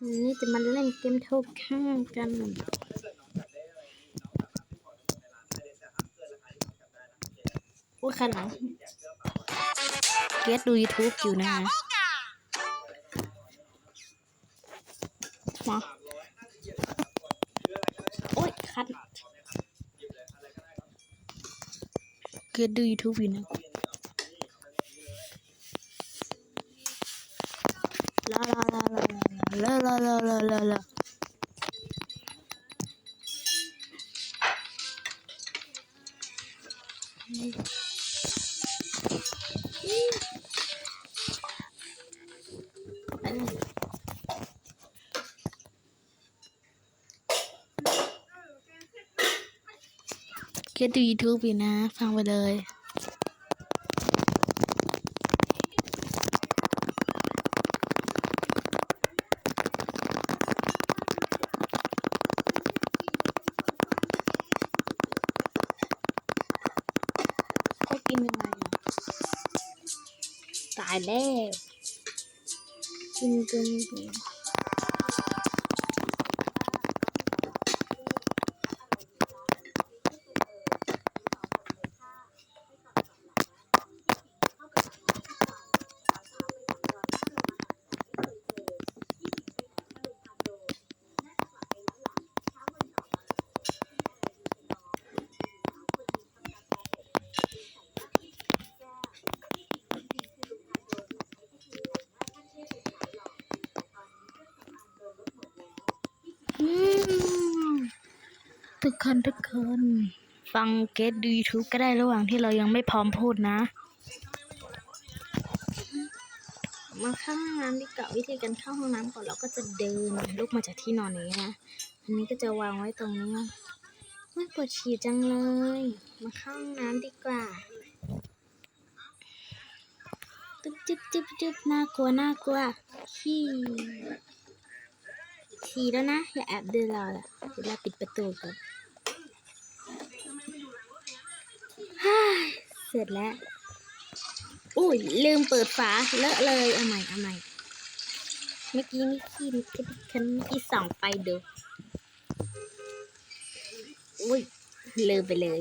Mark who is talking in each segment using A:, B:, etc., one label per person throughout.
A: วันนี้จะมาเล่นเกมโทข้างกันพูดขนาดเกสดู YouTube อยู่นะฮะมาโอ๊ยคัดเกสดู YouTube อยู่นะ เร็วเร็วเก็ดูยูทูบอยู่นะ ฟังไปเลย แล้วกินจน ทุกคนทุกคน ฟังเกตดู YouTube ก็ได้ระหว่างที่เรายังไม่พร้อมพูดนะมาเข้าห้องน้ำดีกว่าวิธีการเข้าห้องน้ำก่อนเราก็จะเดินลุกมาจากที่นอนนี้นะอันนี้ก็จะวางไว้ตรงนี้นะไม่ปวดฉี่จังเลย มาเข้าห้องน้ำดีกว่าตึ๊บจึ๊บจึ๊บจึ๊บน่ากลัวน่ากลัวขี้ขี้แล้วนะ อย่าแอบเดูเราล่ะเดี๋ยวเราปิดประตูก่อนฮ่า เสร็จแล้ว อุ้ยลืมเปิดฝาเลอะเลยเอาใหม่เอาใหม่เมื่อกี้นี่ขี้นิดนิดคันเมื่อกี้ส่องไปดูอุ้ยลืมไปเลย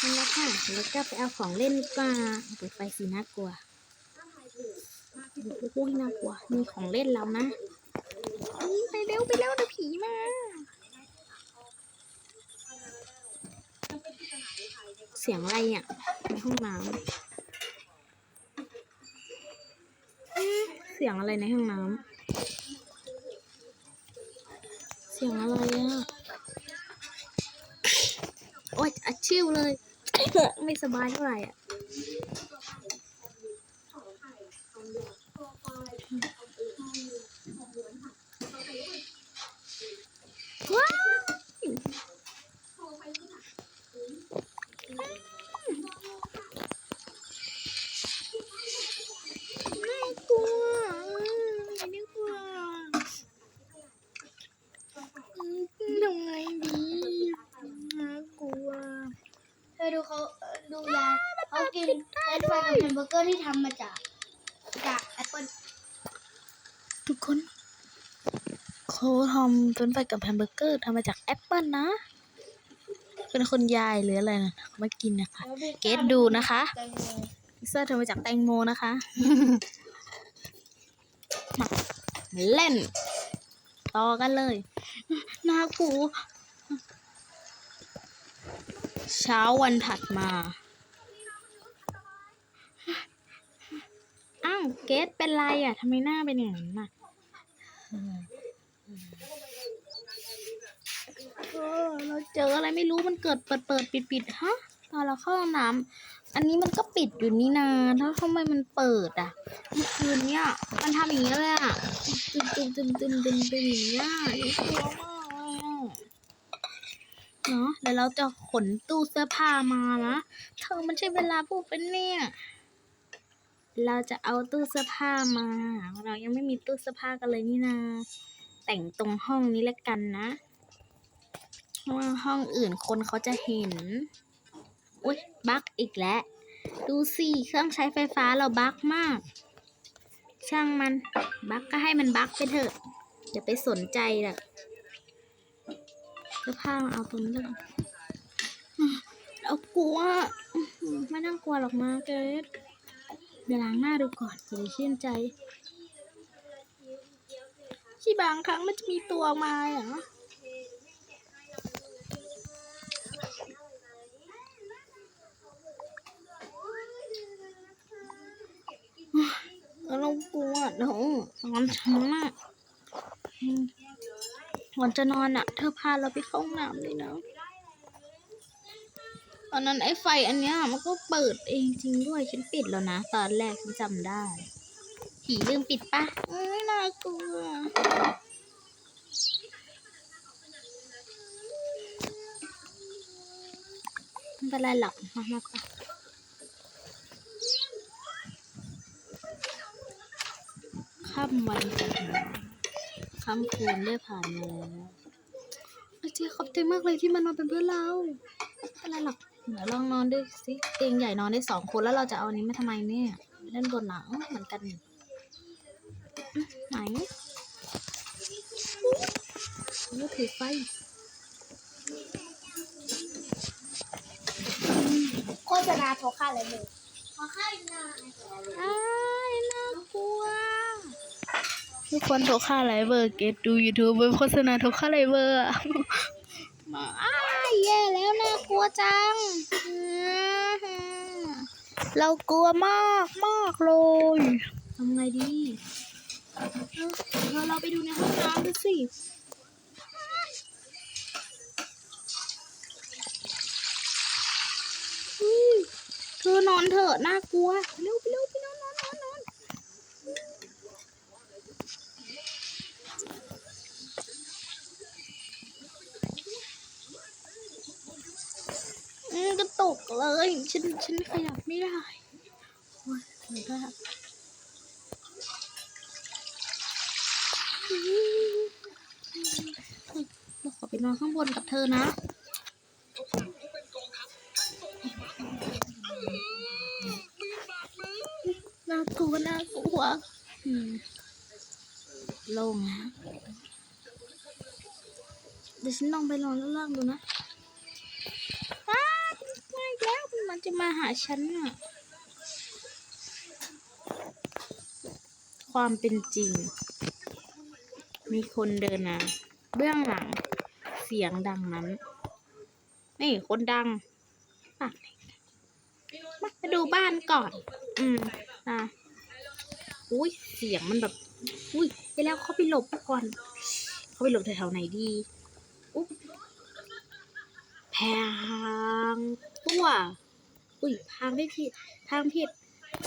A: นั่นแหละค่ะแล้วก็ไปเอาของเล่นดีกว่าเปิดไฟสีน่ากลัวโอ้ยน่ากลัวนี่ของเล่นเรานะอุ๊ยไปเร็วไปเร็วเดี๋ยวผีมา เสียงอะไรเนี่ยในห้องน้ำเสียงอะไรในห้องน้ำเสียงอะไรอะโอ๊ยอัดชิวเลยไม่สบายเท่าไหร่อะ ว้าวน่ากลัวน่ากลัวอืมทำไงดีน่ากลัว
B: เธอดูเขาเอ่อดูยาเขากินเฟรนช์ฟรายกับแฮมเบอ ร์เกอร์ที่ทำมาจากจากแอปเปิล
A: ทุกคนเขาทำเฟรนช์ฟรายกับแฮมเบอร์เกอร์ทำมาจากแอปเปิลนะ เป็นคนยายหรืออะไรนะเขาไม่กินนะคะ เกรดดูนะคะ
B: แตงโม
A: พิซซ่าทำมาจากแตงโมนะคะมาเล่น ต่อกันเลยน่ากลัวเช้าวันถัดมา อ้าวเกดเป็นไรอะทำไมหน้าเป็นอย่างนั้นน่ะเออเราเจออะไรไม่รู้มันเกิดเปิดเปิดปิดปิดฮะตอนเราเข้าห้องน้ำอันนี้มันก็ปิดอยู่นี่นาแล้วทำไมมันเปิดอะเมื่อคืนเนี้ยมันทำอย่างนี้เลยอะตึมตึมตึมตึมตึมตึมอย่างเงี้ยน่ากลัวมากเลยอะเนาะเดี๋ยวเราจะขนตู้เสื้อผ้ามานะเธอมันใช่เวลาพูดเป็นเนี่ย เราจะเอาตู้เสื้อผ้ามา เรายังไม่มีตู้เสื้อผ้ากันเลยนี่นา แต่งตรงห้องนี้ละกันนะเพราะว่าห้องอื่นคนเขาจะเห็น อุ้ยบั๊กอีกแล้ว ดูสิเครื่องใช้ไฟฟ้าเราบั๊กมาก ช่างมัน บั๊กก็ให้มันบั๊กไปเถอะอย่าไปสนใจหรอกเสื้อผ้าเอาตรงนี้แล้วกันเรากลัวไม่ต้องกลัวหรอกมาเกด เดี๋ยวล้างหน้าดูก่อนจะได้ชื่นใจ ที่บางครั้งมันจะมีตัวมาเหรอเรากลัวเดี๋ยวนอนช้ามากอืมก่อนจะนอนอะ เธอพาเราไปเข้าห้องน้ำเลยนะ ตอนนั้นไอ้ไฟอันเนี้ยมันก็เปิดเองจริงด้วยฉันปิดแล้วนะ ตอนแรกฉันจำได้ ผีลืมปิดปะเอ้ยน่ากลัวไม่เป็นไรหรอกมามากกว่าค่ำวันจันทร์ค่ำคืนได้ผ่านมาแล้วเจ๊ขอบใจมากเลยที่มานอนเป็นเพื่อนเราไม่เป็นไรหรอก เดี๋ยวลองนอนด้วยสิเตียงใหญ่นอนได้สองคนแล้วเราจะเอาอันนี้มาทำไมเนี่ยเล่นบนหลังเหมือนกันนี่อื้อไหนนี่ถือไฟ
B: โฆษณาโทรค่าอะไรเลยขอค่าอีกหน่อย
A: อ้ายน่ากลัวทุกคนโทรค่าไลเวอร์เกตดู YouTube เว็บโฆษณาโทรค่าไลเวอร์อะมาอ้าย แย่แล้วน่ากลัวจัง เรากลัวมากมากเลยทำไงดีเอ้าเดี๋ยวเราไปดูในห้องน้ำดูสิอุ๊ยเธอนอนเถอะน่ากลัวเร็วไปเร็วไปนอนนอนนอนนอน อืม ก็ตกเลย ฉัน ฉันขยับไม่ได้โอ้ยเหนื่อยมากเราขอไปนอนข้างบนกับเธอนะน่ากลัวน่ากลัวโล่งนะเดี๋ยวฉันลองไปนอนล่างๆดูนะ มันจะมาหาฉันน่ะความเป็นจริง มีคนเดินมาเบื้องหลัง เสียงดังนั้น นี่คนดังปากมามาดูบ้านก่อน อืมอะอุ้ยเสียงมันแบบ อุ้ยไปแล้วเขาไปหลบก่อน เขาไปหลบแถวไหนดีอุ๊บแพงตัว อุ้ยพางได้ผิดพางผิด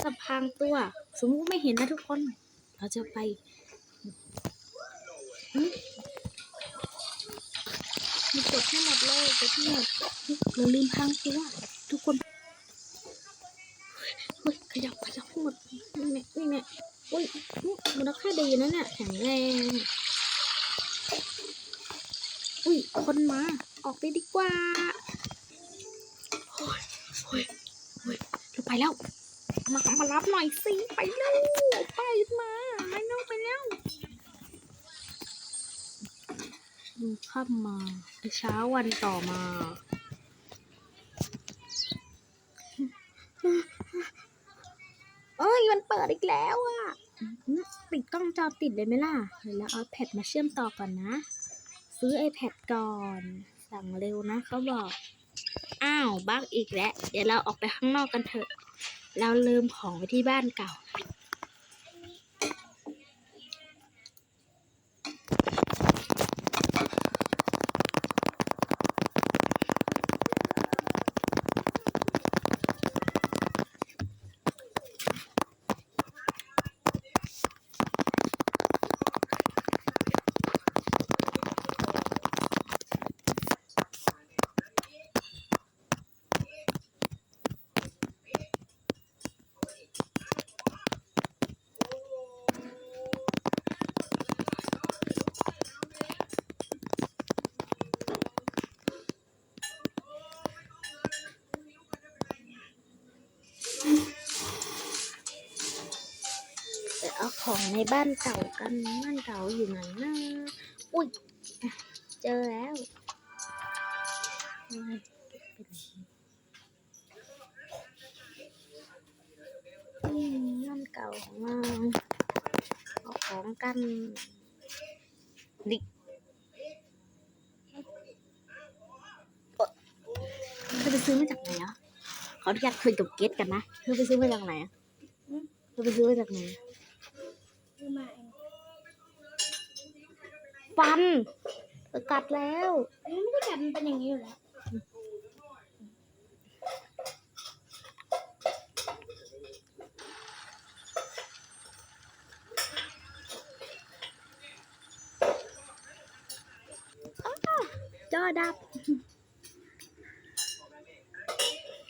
A: กับพางตัว สมมติไม่เห็นนะทุกคน เราจะไปมีกดให้หมดเลยกดให้หมดเราลืมพางตัวทุกคนเฮ้ยขยับขยับให้หมดนี่แน่นี่แน่อุ้ยมันราคาดีนะเนี่ยแข็งแรงอุ้ยคนมาออกไปดีกว่าโอ้ยโอ้ย เราไปแล้ว มามารับหน่อยสิ ไปเร็วไปมาไม่น้องไปแล้วดูข้ามมาเช้าวันต่อมาเอ้ยมันเปิดอีกแล้วอะปิดกล้องจอปิดเลยไหมล่ะเดี๋ยวเอาแพดมาเชื่อมต่อก่อนนะ ซื้อ iPad ก่อน สั่งเร็วนะเขาบอก อ้าวบักอีกแล้ว เดี๋ยวเราออกไปข้างนอกกันเถอะ เราลืมของไว้ที่บ้านเก่า ของในบ้านเก่ากัน บ้านเก่าอยู่ไหนนะอุ้ย เจอแล้วบ้านเก่าของเราเอาของกันดิเอ่อเธอไปซื้อมาจากไหนอะขออนุญาตคุยกับเกตกันนะเธอไปซื้อมาจากไหนอะเธอไปซื้อมาจากไหน
B: คือมาเอง
A: ฟันเธอกัดแล้ว
B: อันนี้ไม่ได้กัดมันเป็นอย่างนี้อยู่แล้ว
A: จอดับ